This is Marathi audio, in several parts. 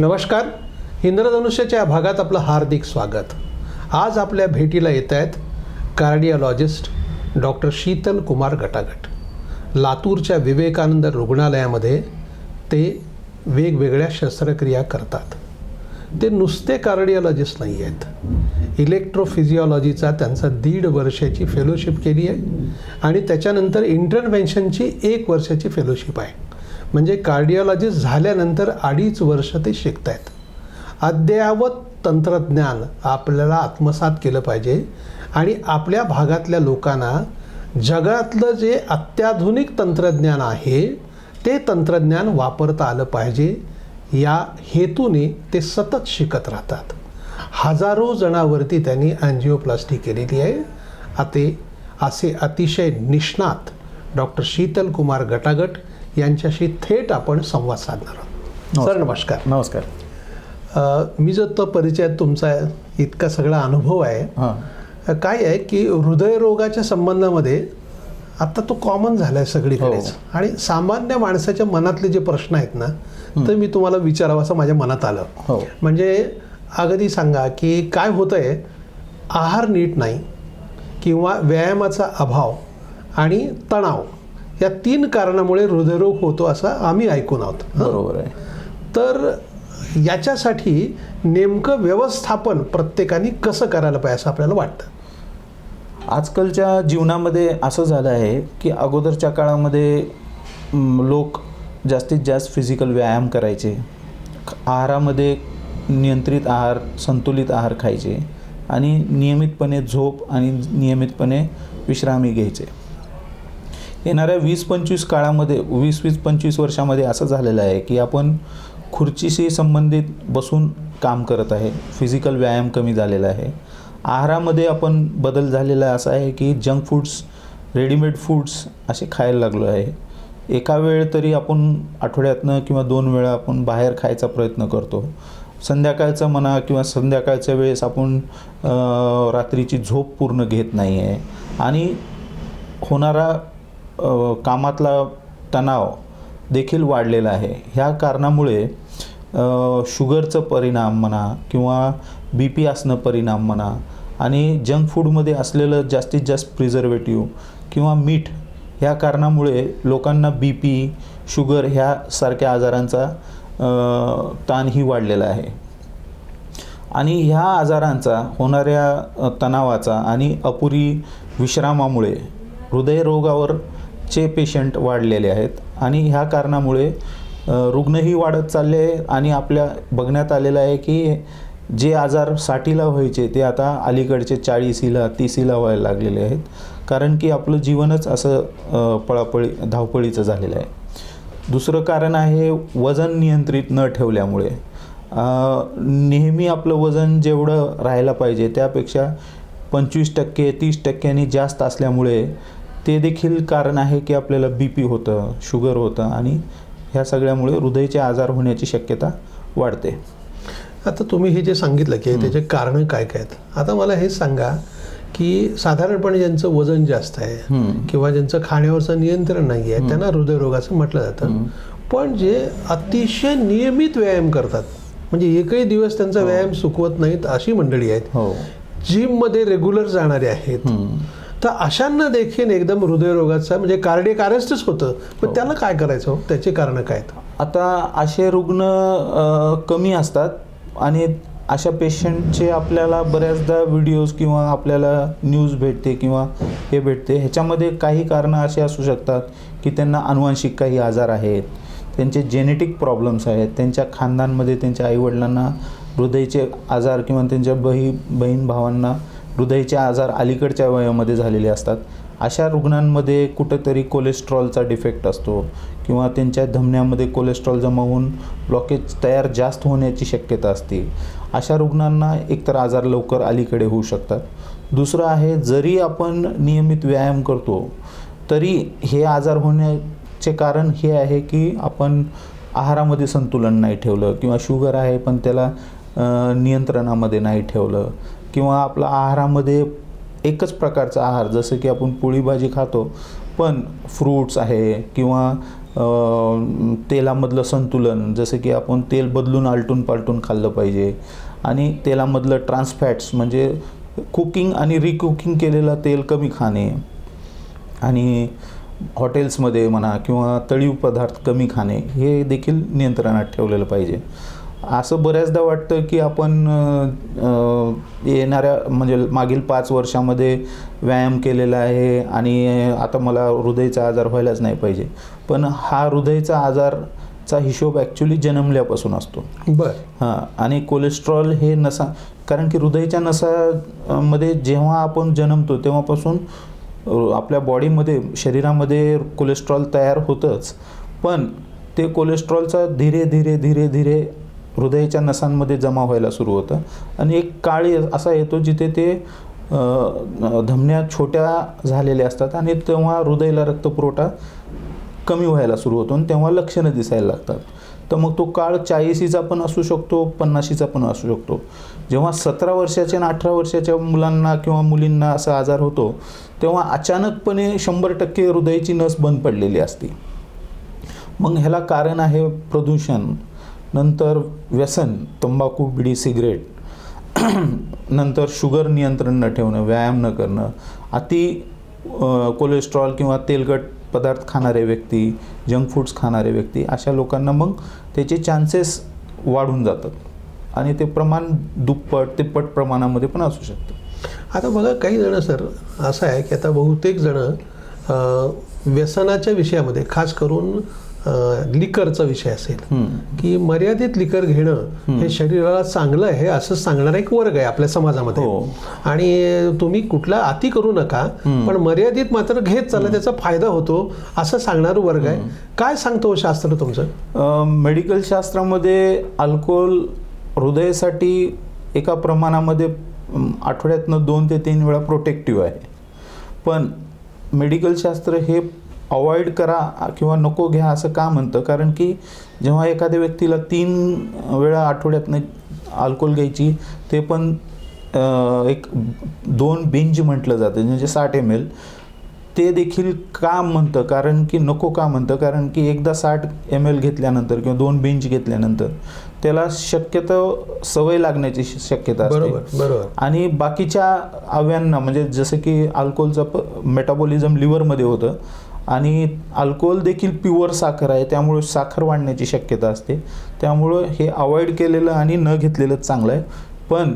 नमस्कार. इंद्रधनुष्याच्या या भागात आपलं हार्दिक स्वागत. आज आपल्या भेटीला येत आहेत कार्डिओलॉजिस्ट डॉक्टर शीतल कुमार गटागट. लातूरच्या विवेकानंद रुग्णालयामध्ये ते वेगवेगळ्या शस्त्रक्रिया करतात. ते नुसते कार्डिओलॉजिस्ट नाही आहेत. इलेक्ट्रोफिजिओलॉजीचा त्यांचा दीड वर्षाची फेलोशिप केली आहे आणि त्याच्यानंतर इंटरव्हेन्शनची एक वर्षाची फेलोशिप आहे. म्हणजे कार्डिओलॉजिस्ट झाल्यानंतर अडीच वर्ष ते शिकत आहेत अद्ययावत तंत्रज्ञान आपल्याला आत्मसात केलं पाहिजे आणि आपल्या भागातल्या लोकांना जगातलं जे अत्याधुनिक तंत्रज्ञान आहे ते तंत्रज्ञान वापरता आलं पाहिजे. या हेतूने ते सतत शिकत राहतात. हजारो जणांवरती त्यांनी अँजिओप्लास्टी केलेली आहे. आते असे अतिशय निष्णात डॉक्टर शीतल कुमार गटागट यांच्याशी थेट आपण संवाद साधणार आहोत. सर नमस्कार. नमस्कार. मी जो तो परिचय तुमचा इतका सगळा अनुभव आहे काय आहे की हृदयरोगाच्या संबंधामध्ये आता तो कॉमन झाला आहे सगळीकडेच. हो. आणि सामान्य माणसाच्या मनातले जे प्रश्न आहेत ना तर मी तुम्हाला विचारावं असं माझ्या मनात आलं. हो. म्हणजे अगदी सांगा की काय होतं आहे आहार नीट नाही किंवा व्यायामाचा अभाव आणि तणाव या तीन कारणामुळे हृदयरोग होतो असं आम्ही ऐकून आहोत? बरोबर आहे. तर याच्यासाठी नेमकं व्यवस्थापन प्रत्येकाने कसं करायला पाहिजे असं आपल्याला वाटतं? आजकालच्या जीवनामध्ये असं झालं आहे की अगोदरच्या काळामध्ये लोक जास्तीत जास्त फिजिकल व्यायाम करायचे. आहारामध्ये नियंत्रित आहार संतुलित आहार खायचे आणि नियमितपणे झोप आणि नियमितपणे विश्रामी घ्यायचे. येणाऱ्या वीस पंचवीस काळामध्ये वीस वीस पंचवीस वर्षामध्ये असं झालेलं आहे की आपण खुर्चीशी संबंधित बसून काम करत आहे. फिजिकल व्यायाम कमी झालेला आहे. आहारामध्ये आपण बदल झालेला असा आहे की जंक फूड्स रेडीमेड फूड्स असे खायला लागलो आहे. एका वेळ तरी आपण आठवड्यातनं किंवा दोन वेळा आपण बाहेर खायचा प्रयत्न करतो. संध्याकाळचं म्हणा किंवा संध्याकाळच्या वेळेस आपण रात्रीची झोप पूर्ण घेत नाही आहे आणि होणारा कामातला तणाव देखील वाढलेला आहे. ह्या कारणामुळे शुगरचं परिणाम म्हणा किंवा बी पी असणं परिणाम म्हणा आणि जंक फूडमध्ये असलेलं जास्तीत जास्त प्रिझर्वेटिव्ह किंवा मीठ ह्या कारणामुळे लोकांना बी पी शुगर ह्यासारख्या आजारांचा ताणही वाढलेला आहे. आणि ह्या आजारांचा होणाऱ्या तणावाचा आणि अपुरी विश्रामामुळे हृदयरोगावर चे पेशंट वाढलेले आहेत. आणि ह्या कारणामुळे रुग्णही वाढत चालले आहे आणि आपल्या बघण्यात आलेलं आहे की जे आजार साठीला व्हायचे ते आता अलीकडचे चाळीसीला तीसीला व्हायला लागलेले आहेत. कारण की आपलं जीवनच असं पळापळी धावपळीचं झालेलं आहे. दुसरं कारण आहे वजन नियंत्रित न ठेवल्यामुळे. नेहमी आपलं वजन जेवढं राहायला पाहिजे त्यापेक्षा पंचवीस टक्के तीस टक्क्यांनी जास्त असल्यामुळे ते देखील कारण आहे की आपल्याला बी पी होतं शुगर होतं आणि ह्या सगळ्यामुळे हृदयाचे आजार होण्याची शक्यता वाढते. आता तुम्ही हे जे सांगितलं की त्याचे कारणं काय काय आहेत आता मला हे सांगा की साधारणपणे ज्यांचं वजन जास्त आहे. किंवा ज्यांचं खाण्यावरचं नियंत्रण नाही आहे त्यांना हृदयरोगाचं म्हटलं जातं. पण जे अतिशय नियमित व्यायाम करतात म्हणजे एकही दिवस त्यांचा व्यायाम चुकवत नाहीत अशी मंडळी आहेत हो. जिममध्ये रेग्युलर जाणारे आहेत. तर अशांना देखील एकदम हृदयरोगाचा म्हणजे कार्डियक अरेस्टच होतं. पण त्याला काय करायचं? हो? त्याची कारणं काय आता असे रुग्ण कमी असतात आणि अशा पेशंटचे आपल्याला बऱ्याचदा व्हिडिओज किंवा आपल्याला न्यूज भेटते किंवा हे भेटते. ह्याच्यामध्ये काही कारणं अशी असू शकतात की त्यांना अनुवांशिक काही आजार आहेत त्यांचे जेनेटिक प्रॉब्लेम्स आहेत त्यांच्या खानदानमध्ये त्यांच्या आईवडिलांना हृदयाचे आजार किंवा त्यांच्या बही बहीण भावांना हृदयाचे आजार अलीकडच्या वयामध्ये झालेले असतात. अशा रुग्णांमध्ये कुठंतरी कोलेस्ट्रॉलचा डिफेक्ट असतो किंवा त्यांच्या धमन्यामध्ये कोलेस्ट्रॉल जमा होऊन ब्लॉकेज तयार जास्त होण्याची शक्यता असते. अशा रुग्णांना एकतर आजार लवकर अलीकडे होऊ शकतात. दुसरं आहे जरी आपण नियमित व्यायाम करतो तरी हे आजार होण्याचे कारण हे आहे की आपण आहारामध्ये संतुलन नाही ठेवलं किंवा शुगर आहे पण त्याला नियंत्रणामध्ये नाही ठेवलं. किंवा आपला आहारामध्ये एकच प्रकारचा आहार जसं की आपण पोळी भाजी खातो पण फ्रूट्स आहे किंवा तेलामधलं संतुलन जसं की आपण तेल बदलून आलटून पालटून खाल्लं पाहिजे. आणि तेलामधलं ट्रान्सफॅट्स म्हणजे कुकिंग आणि रिकुकिंग केलेलं तेल कमी खाणे. आणि हॉटेल्समध्ये म्हणा किंवा तळीव पदार्थ कमी खाणे हे देखील नियंत्रणात ठेवलेलं पाहिजे. असं बऱ्याचदा वाटतं की आपण येणाऱ्या म्हणजे मागील पाच वर्षामध्ये व्यायाम केलेला आहे आणि आता मला हृदयचा आजार व्हायलाच नाही पाहिजे. पण हा हृदयचा आजारचा हिशोब ॲक्च्युली जन्मल्यापासून असतो. बर. हां आणि कोलेस्ट्रॉल हे नसा कारण की हृदयाच्या नसामध्ये जेव्हा आपण जन्मतो तेव्हापासून आपल्या बॉडीमध्ये शरीरामध्ये कोलेस्ट्रॉल तयार होतंच. पण ते कोलेस्ट्रॉलचा धीरे धीरे धीरे धीरे हृदयाच्या नसांमध्ये जमा व्हायला सुरू होतं. आणि एक काळ ये- असा येतो जिथे ते धमन्या छोट्या झालेल्या असतात आणि तेव्हा हृदयाला रक्तपुरवठा कमी व्हायला सुरू होतो आणि तेव्हा लक्षणं दिसायला लागतात. तर मग तो काळ चाळीसीचा पण असू शकतो पन्नाशीचा पण असू शकतो. जेव्हा सतरा वर्षाच्या आणि अठरा वर्षाच्या मुलांना किंवा मुलींना असा आजार होतो तेव्हा अचानकपणे शंभर टक्के हृदयाची नस बंद पडलेली असते. मग ह्याला कारण आहे प्रदूषण. नंतर व्यसन तंबाखू बिडी सिगरेट नंतर शुगर नियंत्रण न ठेवणं व्यायाम न करणं अति कोलेस्ट्रॉल किंवा तेलकट पदार्थ खाणारे व्यक्ती जंक फूड्स खाणारे व्यक्ती अशा लोकांना मग त्याचे चान्सेस वाढून जातात. आणि ते प्रमाण दुप्पट तिप्पट प्रमाणामध्ये पण असू शकतं. आता बघा काही जणं सर असं आहे की आता बहुतेक जणं व्यसनाच्या विषयामध्ये खास करून लिकरचा विषय असेल. की मर्यादित लिकर घेणं हे शरीराला चांगलं आहे असं सांगणारा एक वर्ग आहे आपल्या समाजामध्ये. हो. आणि तुम्ही कुठला अति करू नका पण मर्यादित मात्र घेत चालला त्याचा फायदा होतो असं सांगणारा वर्ग आहे. काय सांगतो हो शास्त्र तुमचं? मेडिकल शास्त्रामध्ये अल्कोहोल हृदयासाठी एका प्रमाणामध्ये आठवड्यातनं दोन ते तीन वेळा प्रोटेक्टिव्ह आहे. पण मेडिकल शास्त्र हे अवॉइड करा किंवा नको घ्या असं का म्हणतं? कारण की जेव्हा एखाद्या व्यक्तीला तीन वेळा आठवड्यातनं अल्कोहोल घ्यायची ते पण एक दोन बेंच म्हटलं जातं म्हणजे साठ एम एल ते देखील का म्हणतं? कारण की नको का म्हणतं? कारण की एकदा साठ एम एल घेतल्यानंतर किंवा दोन बेंच घेतल्यानंतर त्याला शक्यतो सवय लागण्याची शक्यता असते. बरोबर बरोबर. आणि बाकीच्या अव्यांना म्हणजे जसं की अल्कोहोलचं मेटाबॉलिझम लिव्हरमध्ये होतं आणि अल्कोहोल देखील प्युअर साखर आहे त्यामुळे साखर वाढण्याची शक्यता असते. त्यामुळं हे अवॉइड केलेलं आणि न घेतलेलं चांगलं आहे. पण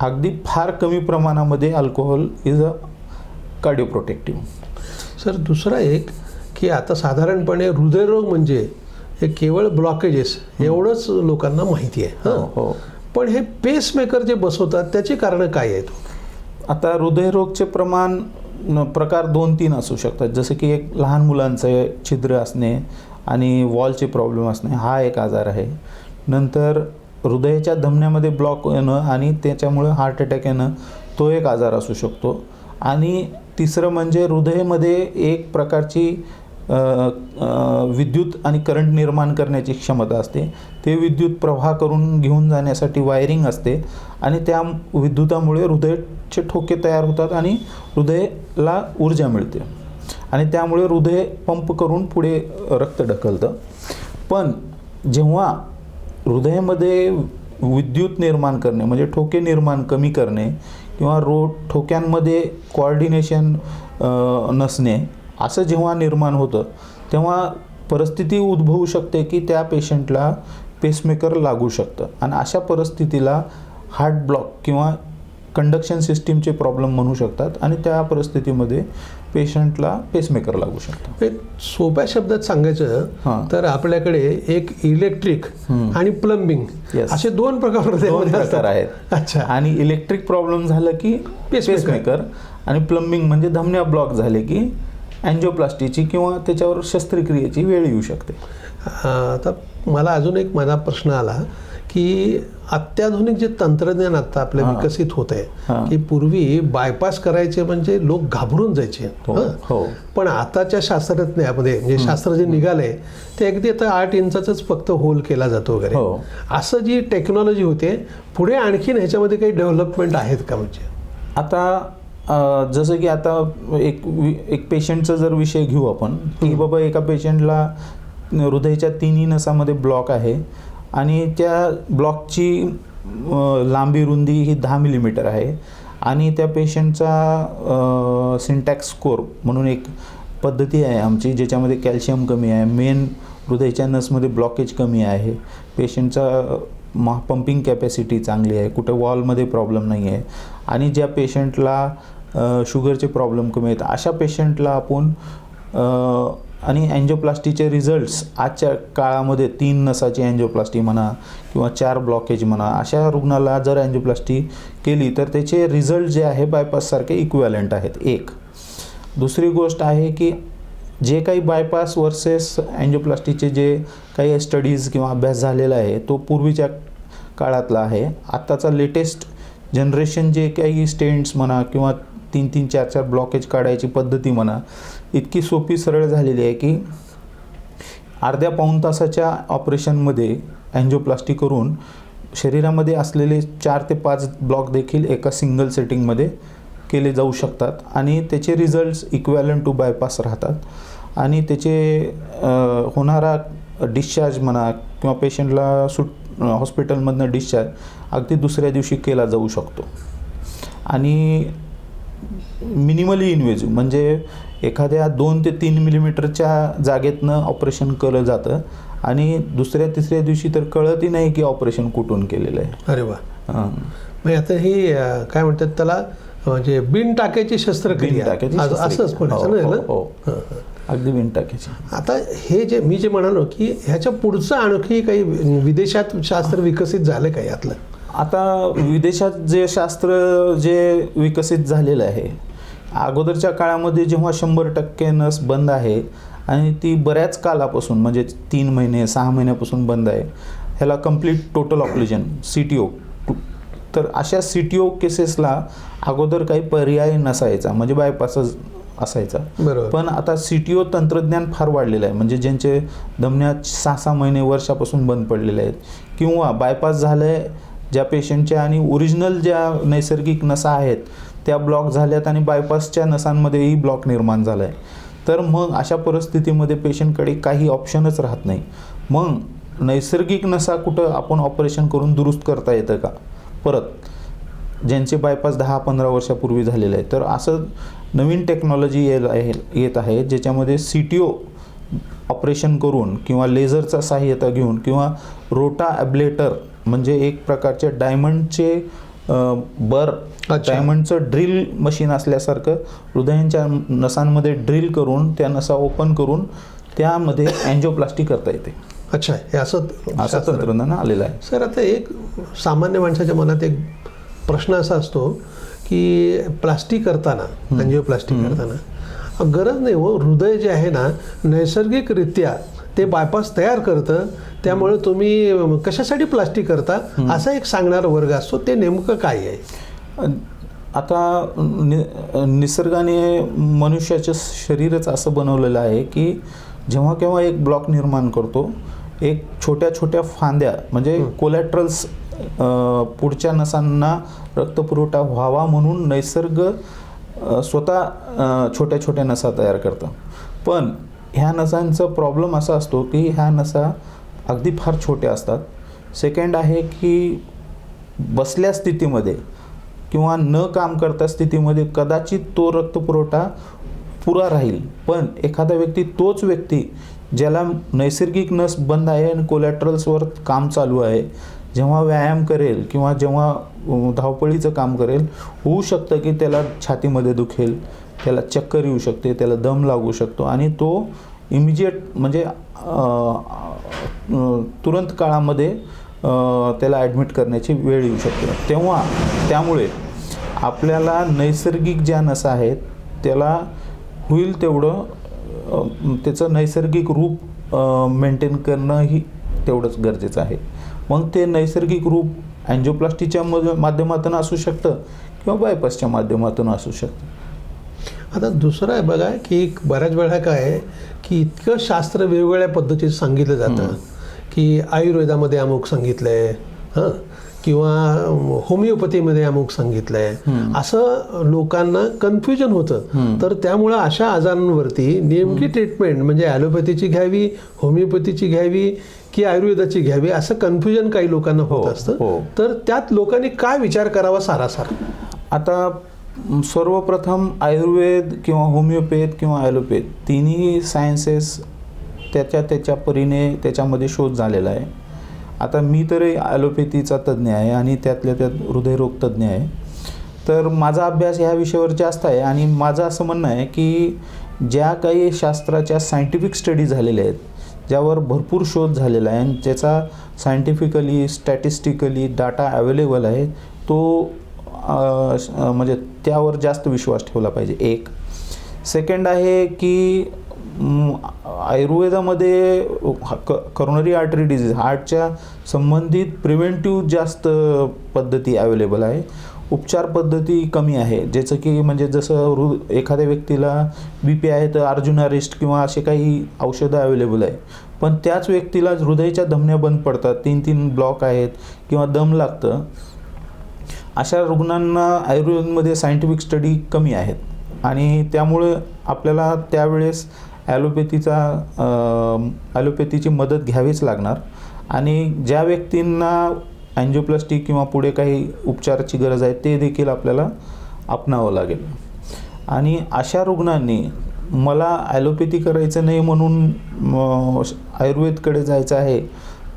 अगदी फार कमी प्रमाणामध्ये alcohol is a cardio protective sir दुसरा एक की आता साधारणपणे हृदयरोग म्हणजे हे केवळ ब्लॉकेजेस एवढंच लोकांना माहिती आहे हं. हो पण हे पेसमेकर जे बसवतात त्याची कारणं काय आहेत? आता हृदयरोगचे प्रमाण प्रकार दोन तीन असू शकतात. जसं की एक लहान मुलांचं छिद्र असणे आणि वॉलचे प्रॉब्लेम असणे हा एक आजार आहे. नंतर हृदयाच्या धमन्यामध्ये ब्लॉक येणं आणि त्याच्यामुळे हार्ट अटॅक येणं तो एक आजार असू शकतो. आणि तिसरं म्हणजे हृदयामध्ये एक प्रकारची विद्युत आणि करंट निर्माण करण्याची क्षमता असते. ते विद्युत प्रवाह करून घेऊन जाण्यासाठी वायरिंग असते आणि त्या विद्युतामुळे हृदय चे ठोके तयार होतात आणि हृदयाला ऊर्जा मिळते. आणि त्यामुळे हृदय पंप करून पुढे रक्त ढकलतं. पण जेव्हा हृदयामध्ये विद्युत निर्माण करणे म्हणजे ठोके निर्माण कमी करणे किंवा रो ठोक्यांमध्ये कोऑर्डिनेशन नसणे असं जेव्हा निर्माण होतं तेव्हा परिस्थिती उद्भवू शकते की त्या पेशंटला पेसमेकर लागू शकतं. आणि अशा परिस्थितीला हार्ट ब्लॉक किंवा कंडक्शन सिस्टीमचे प्रॉब्लेम म्हणू शकतात आणि त्या परिस्थितीमध्ये पेशंटला पेसमेकर लागू शकतं एक सोप्या शब्दात सांगायचं हां. तर आपल्याकडे एक इलेक्ट्रिक. आणि प्लंबिंग. असे दोन प्रकार. आहेत अच्छा आणि इलेक्ट्रिक प्रॉब्लेम झालं की. पेसमेकर आणि प्लंबिंग म्हणजे धमन्या ब्लॉक झाले की अँजिओप्लास्टीची किंवा त्याच्यावर शस्त्रक्रियेची वेळ येऊ शकते आता मला अजून एक माझा प्रश्न आला की अत्याधुनिक जे तंत्रज्ञान आता आपलं. विकसित होत आहे. की पूर्वी बायपास करायचे म्हणजे लोक घाबरून जायचे हो, हं? पण आताच्या शास्त्रज्ञामध्ये म्हणजे शास्त्र जे निघालंय ते अगदी आता आठ इंचाचाच फक्त होल केला जातो वगैरे हो. असं जी टेक्नॉलॉजी होते पुढे आणखीन ह्याच्यामध्ये काही डेव्हलपमेंट आहेत का म्हणजे आता जसं की आता एक एक पेशंटचा जर विषय घेऊ आपण की बाबा एका पेशंटला हृदयाच्या तिन्ही नसामध्ये ब्लॉक आहे आणि त्या ब्लॉकची लांबी रुंदी ही दहा मिलीमीटर आहे. आणि त्या पेशंटचा सिंटॅक्स स्कोर म्हणून एक पद्धती आहे आमची ज्याच्यामध्ये कॅल्शियम कमी आहे. मेन हृदयाच्या नसमध्ये ब्लॉकेज कमी आहे. पेशंटचा मा पंपिंग कॅपॅसिटी चांगली आहे. कुठे वॉलमध्ये प्रॉब्लेम नाही आहे. आणि ज्या पेशंटला शुगरचे प्रॉब्लेम कमी आहेत अशा पेशंटला आपण आणि अँजिओप्लास्टीचे रिझल्ट्स आजच्या काळामध्ये तीन नसाची अँजिओप्लास्टी म्हणा किंवा चार ब्लॉकेज म्हणा अशा रुग्णाला जर अँजिओप्लास्टी केली तर त्याचे रिझल्ट जे आहे बायपाससारखे इक्वॅलेंट आहेत. एक. दुसरी गोष्ट आहे की जे काही बायपास वर्सेस अँजिओप्लास्टीचे जे काही स्टडीज किंवा अभ्यास झालेला आहे तो पूर्वीच्या काळातला आहे. आत्ताचा लेटेस्ट जनरेशन जे काही स्टेंट्स म्हणा किंवा तीन तीन चार चार ब्लॉकेज काढायची पद्धती म्हणा इतकी सोपी सरळ झालेली आहे की अर्ध्या पाऊण तासाच्या ऑपरेशनमध्ये अँजिओप्लास्टी करून शरीरामध्ये असलेले चार ते पाच ब्लॉक देखील एका सिंगल सेटिंगमध्ये केले जाऊ शकतात आणि त्याचे रिझल्ट्स इक्वॅलन टू बायपास राहतात. आणि त्याचे होणारा डिस्चार्ज म्हणा किंवा पेशंटला सुट हॉस्पिटलमधनं डिस्चार्ज अगदी दुसऱ्या दिवशी केला जाऊ शकतो. आणि मिनिमली इन्व्हेजिव्ह म्हणजे एखाद्या दोन ते तीन मिलीमीटरच्या जागेतनं ऑपरेशन केलं जातं आणि दुसऱ्या तिसऱ्या दिवशी तर कळतही नाही की ऑपरेशन कुठून केलेलं आहे अरे वा. मग आता ही काय म्हणतात त्याला म्हणजे बिन टाक्याची शस्त्रक्रिया शस्त्रक्रिया. असंच म्हणायचं हो. हं, हं. अगदी बिन टाकायची आता हे जे मी जे म्हणालो की ह्याच्या पुढचं आणखी काही विदेशात शास्त्र विकसित झालं का यातलं आता विदेशात जे शास्त्र जे विकसित झालेलं आहे अगोदरच्या काळामध्ये जेव्हा शंभर टक्के नस बंद आहे आणि ती बऱ्याच कालापासून म्हणजे तीन महिने सहा महिन्यापासून बंद आहे ह्याला complete total occlusion C T O तर अशा सी टी ओ केसेसला अगोदर काही पर्याय नसायचा म्हणजे बायपासच असायचा. पण आता सी टी ओ तंत्रज्ञान फार वाढलेलं आहे म्हणजे ज्यांचे धमन्या सहा सहा महिने वर्षापासून बंद पडलेले आहेत किंवा बायपास झालं आहे ज्या पेशंटच्या आणि ओरिजिनल ज्या नैसर्गिक नसा आहेत त्या ब्लॉक झाल्यात आणि बायपासच्या नसांमध्येही ब्लॉक निर्माण झाला आहे तर मग अशा परिस्थितीमध्ये पेशंटकडे काही ऑप्शनच राहत नाही. मग नैसर्गिक नसा कुठं आपण ऑपरेशन करून दुरुस्त करता येतं का? परत ज्यांचे बायपास दहा पंधरा वर्षापूर्वी झालेलं आहे तर असं नवीन टेक्नॉलॉजी येल आहे येत आहे ज्याच्यामध्ये सी टी ओ ऑपरेशन करून किंवा लेझरचा सहाय्यता घेऊन किंवा रोटा ॲब्लेटर म्हणजे एक प्रकारचे डायमंडचे बर. डायमंडचं ड्रिल मशीन असल्यासारखं हृदयांच्या नसांमध्ये ड्रिल करून त्या नसा ओपन करून त्यामध्ये अँजिओप्लास्टी करता येते अच्छा हे असं असं. तंत्रज्ञान आलेलं आहे सर आता एक सामान्य माणसाच्या मनात एक प्रश्न असा असतो की प्लास्टिक करताना अँजिओप्लास्टिक करताना गरज नाही हो हृदय जे आहे ना नैसर्गिकरित्या ते बायपास तयार करतं. त्यामुळे तुम्ही कशासाठी प्लास्टिक करता? असा एक सांगणारा वर्ग असतो. ते नेमकं काय आहे? आता नि निसर्गाने मनुष्याचं शरीरच असं बनवलेलं आहे की जेव्हा केव्हा एक ब्लॉक निर्माण करतो एक छोट्या छोट्या फांद्या म्हणजे कोलॅट्रल्स पुढच्या नसांना रक्तपुरवठा व्हावा म्हणून नैसर्ग स्वतः छोट्या छोट्या नसा तयार करतं. पण ह्या नसांचा प्रॉब्लेम असा असतो की ह्या नसा अगदी फार छोट्या असतात. सेकंड आहे की बसल्या स्थितीमध्ये किंवा न काम करता स्थितीमध्ये कदाचित तो रक्तपुरवठा पुरा राहील. पण एखादा व्यक्ती तोच व्यक्ती ज्याला नैसर्गिक नस बंद आहे आणि कोलॅट्रल्सवर काम चालू आहे जेव्हा व्यायाम करेल किंवा जेव्हा धावपळीचं काम करेल होऊ शकतं की त्याला छातीमध्ये दुखेल त्याला चक्कर येऊ शकते त्याला दम लागू शकतो आणि तो इमिजिएट म्हणजे तुरंत काळामध्ये त्याला ॲडमिट करण्याची वेळ येऊ शकते. तेव्हा त्यामुळे आपल्याला नैसर्गिक ज्या नसा आहेत त्याला होईल तेवढं त्याचं नैसर्गिक रूप मेंटेन करणं ही तेवढंच गरजेचं आहे. मग ते नैसर्गिक रूप अँजिओप्लास्टीच्या मध माध्यमातून असू शकतं किंवा बायपासच्या माध्यमातून असू शकतं. आता दुसरं आहे बघा की बऱ्याच वेळा काय आहे की इतकं शास्त्र वेगवेगळ्या पद्धतीचं सांगितलं जातं की आयुर्वेदामध्ये अमुक सांगितलं आहे हां? किंवा होमिओपॅथीमध्ये अमुक सांगितलं आहे असं लोकांना कन्फ्युजन होतं. तर त्यामुळं अशा आजारांवरती नेमकी ट्रीटमेंट म्हणजे ॲलोपॅथीची घ्यावी होमिओपॅथीची घ्यावी की आयुर्वेदाची घ्यावी असं कन्फ्युजन काही लोकांना होत हो, असतं. हो. तर त्यात लोकांनी काय विचार करावा सारासार? आता सर्वप्रथम आयुर्वेद किंवा होमिओपॅथ किंवा ॲलोपॅथ तिन्ही सायन्सेस त्याच्या त्याच्या परीने त्याच्यामध्ये शोध झालेला आहे. आता मी तरी ॲलोपॅथीचा तज्ज्ञ आहे आणि त्यातल्या त्यात हृदयरोग तज्ज्ञ आहे. तर माझा अभ्यास ह्या विषयावर जास्त आहे आणि माझं असं म्हणणं आहे की ज्या काही शास्त्राच्या सायंटिफिक स्टडी झालेल्या आहेत ज्यावर भरपूर शोध झालेला आहे आणि ज्याचा सायंटिफिकली स्टॅटिस्टिकली डाटा अवेलेबल आहे तो म्हणजे त्यावर जास्त विश्वास ठेवला पाहिजे एक. सेकंड आहे की म, आयुर्वेदामध्ये करोनरी आर्टरी डिझीज हार्टच्या संबंधित प्रिव्हेंटिव्ह जास्त पद्धती अवेलेबल आहे. उपचार पद्धती कमी आहे. ज्याचं की म्हणजे जसं हृ एखाद्या व्यक्तीला बी पी आहे तर अर्जुनारिस्ट किंवा असे काही औषधं अवेलेबल आहे. पण त्याच व्यक्तीला हृदयाच्या धमन्या बंद पडतात तीन तीन ब्लॉक आहेत किंवा दम लागतं. अशा रुग्णांना आयुर्वेदमध्ये सायंटिफिक स्टडी कमी आहेत. आणि त्यामुळे आपल्याला त्यावेळेस ॲलोपॅथीचा ॲलोपॅथीची मदत घ्यावीच लागणार. आणि ज्या व्यक्तींना अँजिओप्लास्टी किंवा पुढे काही उपचाराची गरज आहे ते देखील आपल्याला अपनावं लागेल. आणि अशा रुग्णांनी मला ॲलोपॅथी करायचं नाही म्हणून आयुर्वेदकडे जायचं आहे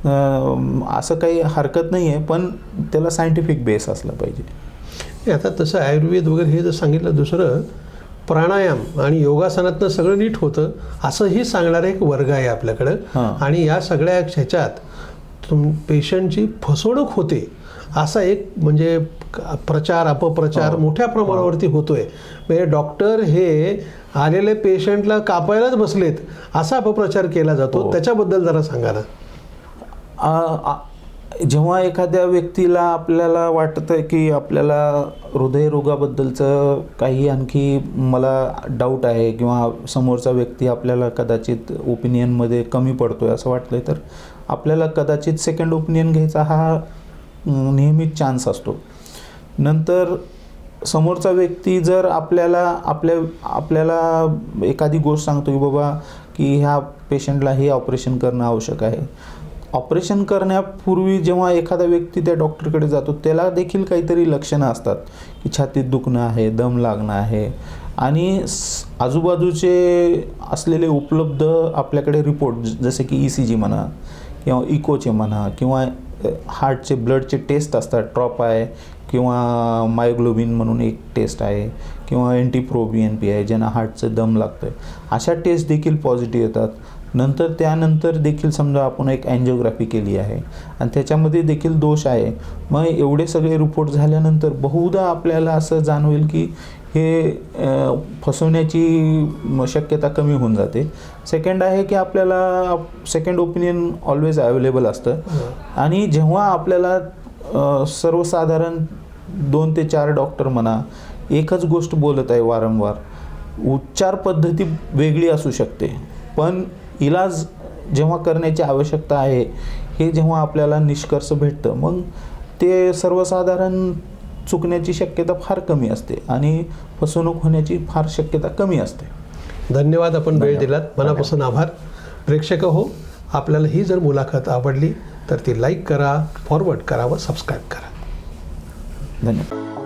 असं काही हरकत नाही आहे पण त्याला सायंटिफिक बेस असला पाहिजे आता तसं आयुर्वेद वगैरे हे जर सांगितलं दुसरं प्राणायाम आणि योगासनातनं सगळं नीट होतं असंही सांगणारा एक वर्ग आहे आपल्याकडं. आणि या सगळ्या ह्याच्यात तुम पेशंटची फसवणूक होते असा एक म्हणजे प्रचार अपप्रचार. मोठ्या प्रमाणावरती होतोय म्हणजे डॉक्टर हे आलेले पेशंटला कापायलाच बसलेत असा अपप्रचार केला जातो हो. त्याच्याबद्दल जरा सांगा ना जेव्हा एखाद्या व्यक्तीला आपल्याला वाटतं आहे की आपल्याला हृदयरोगाबद्दलचं काही आणखी मला डाऊट आहे किंवा समोरचा व्यक्ती आपल्याला कदाचित ओपिनियनमध्ये कमी पडतो आहे असं वाटलं तर आपल्याला कदाचित सेकंड ओपिनियन घ्यायचा हा नेहमीच चान्स असतो. नंतर समोरचा व्यक्ती जर आपल्याला आपल्या आपल्याला एखादी गोष्ट सांगतो की बाबा की ह्या पेशंटला हे ऑपरेशन करणं आवश्यक आहे. ऑपरेशन करण्यापूर्वी जेव्हा एखादा व्यक्ती त्या डॉक्टरकडे जातो त्याला देखील काहीतरी लक्षणं असतात की छातीत दुखणं आहे दम लागणं आहे. आणि आजूबाजूचे असलेले उपलब्ध आपल्याकडे रिपोर्ट जसे की ई सी जी म्हणा किंवा इकोचे म्हणा किंवा हार्टचे ब्लडचे टेस्ट असतात ट्रॉप आहे किंवा मायोग्लोबिन म्हणून एक टेस्ट आहे किंवा NT pro B N P आहे ज्यांना हार्टचं दम लागतं आहे अशा टेस्ट देखील पॉझिटिव्ह येतात. नंतर त्यानंतर देखील समजा आपण एक अँजिओग्राफी केली आहे. आणि त्याच्यामध्ये देखील दोष आहे. मग एवढे सगळे रिपोर्ट झाल्यानंतर बहुधा आपल्याला असं जाणवेल की हे फसवण्याची म- शक्यता कमी होऊन जाते. सेकंड आहे की आपल्याला सेकंड ओपिनियन ऑलवेज अवेलेबल असतं. आणि जेव्हा आपल्याला सर्वसाधारण दोन ते चार डॉक्टर म्हणा एकच गोष्ट बोलत आहे वारंवार उपचार पद्धती वेगळी असू शकते. पण इलाज जेव्हा करण्याची आवश्यकता आहे हे जेव्हा आपल्याला निष्कर्ष भेटतं मग ते सर्वसाधारण चुकण्याची शक्यता फार कमी असते आणि फसवणूक होण्याची फार शक्यता कमी असते. धन्यवाद आपण वेळ. दिलात. मनापासून आभार. प्रेक्षक हो आपल्याला ही जर मुलाखत आवडली तर ती लाईक करा फॉरवर्ड करा व सबस्क्राईब करा. धन्यवाद.